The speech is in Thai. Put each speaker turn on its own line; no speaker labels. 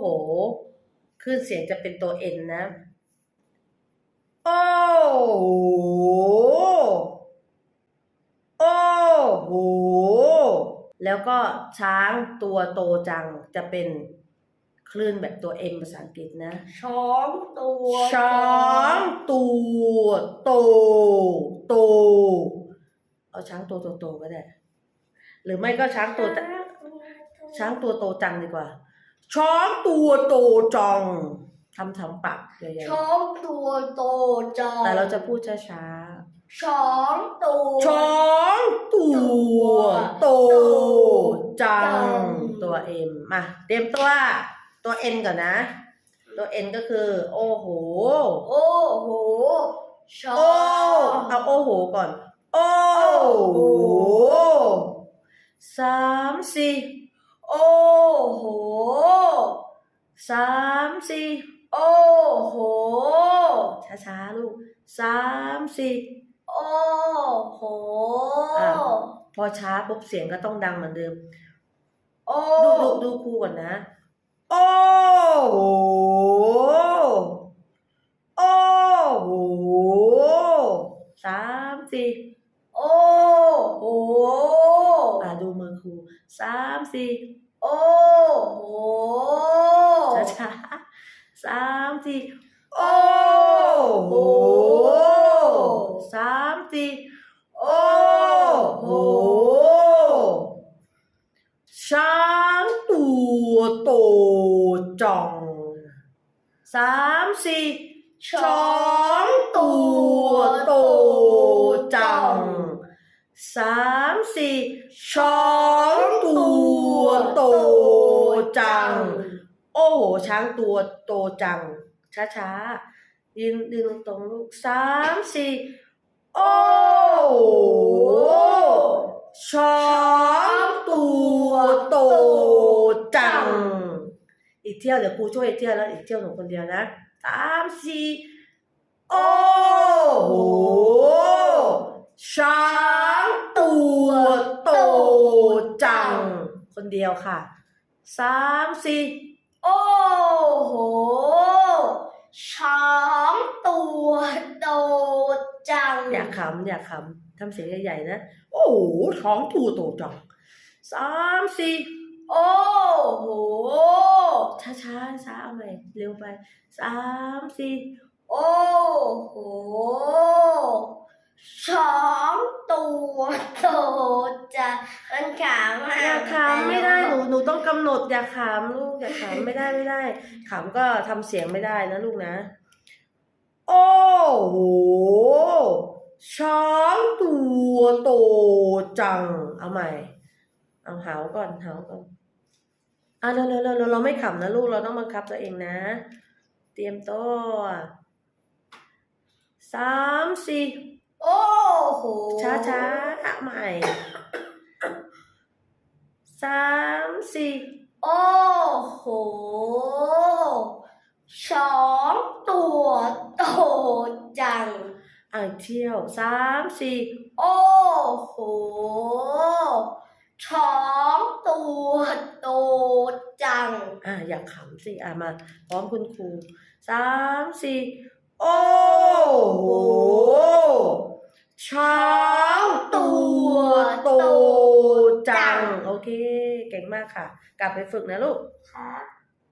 โหขึ้นเสียงจะเป็นตัวเอ็นนะ โอ้โหโอ้โหแล้วก็ช้างตัวโตจังจะเป็นคลื่นแบบตัวเอ็มภาษาอังกฤษนะ
ช้องตัว
ช้างตัวโตโต เอาช้างตัวโตๆก็ได้ หรือไม่ก็ช้างตัวจะช้างตัวโตจังดีกว่า ช้างตัวโตจังทำทำปากใหญ่
ช้องตัวโตจัง
ๆแต่เราจะพูดช้า
ช้องตัว
ๆช้างตัวโตจัง ตัวเอ็มมาเตรียมตัว ตัวเอ็นก่อนนะ ตัวเอ็นก็คือ โอ้โห
โอ้โหช้อ
โอ้
ง
เอาโอ้โหก่อน โอ้โหสามสี่
โอ้โห
สามสี่
โอ้โห
ช้าๆลูกสามสี่
โอ้โห
อะพอช้าปุ๊บเสียงก็ต้องดังเหมือนเดิม
โอ้
ดูดูดูครูก่อนนะ โอ้โหโอ้โหสามสี่
โอ้โห
อ่าดูมือครูสามสี่
โอ้โห
ช้าช้าๆสามสี่โอ้โหสามสี่โอ้โหช้างตัวโตจ่องสามสี่ช้างตัวโตจัง สามสี่ช้างตัวโตจัง โอ้โห ช้างตัวโตจัง ช้าๆยืนยืนตรงลูกสามสี่โอ้โหช้างตัวโตจัง อีกเที่ยวเดี๋ยวครูช่วยอีกเที่ยวแล้วอีกเที่ยวหนูคนเดียวนะสามสี่โอ้โหช้างตัวโตจัง คนเดียวค่ะสามสี่
โอ้โหช้างตัวโตจัง
อยากขำอยากขำทำเสียงใหญ่ๆนะ โอ้โหท้องถูโตจังสามสี่
โอ้โห
ช้าช้าๆช้าเอาใหม่เร็วไปสามสี่
โอ้โหช้างตัวโตจัง มันขามาก
อยากขำไม่ได้หนูหนูต้องกำหนดอยากขำลูกอยากขำไม่ได้ไม่ได้ขำก็ทำเสียงไม่ได้นะลูกนะ โอ้โหช้างตัวโตจัง เอาใหม่ เอาหาวก่อนหาวก่อนอะเร็วเร็วเร็วเร็วเราไม่ขำนะลูกเราต้องบังคับตัวเองนะ เตรียมตัวสามสี่
โอ้โห
ช้าช้าๆอะใหม่ สามสี่
โอ้โหช้างตัวโตจัง
อะอีกเที่ยวสามสี่
โอ้โหช้างตัวโตจัง
อะอยากขำสิอะมาพร้อมคุณครูสามสี่โอ้โหช้างตัวโตจัง โอเค เก่งมากค่ะ กลับไปฝึกนะลูก
ครับ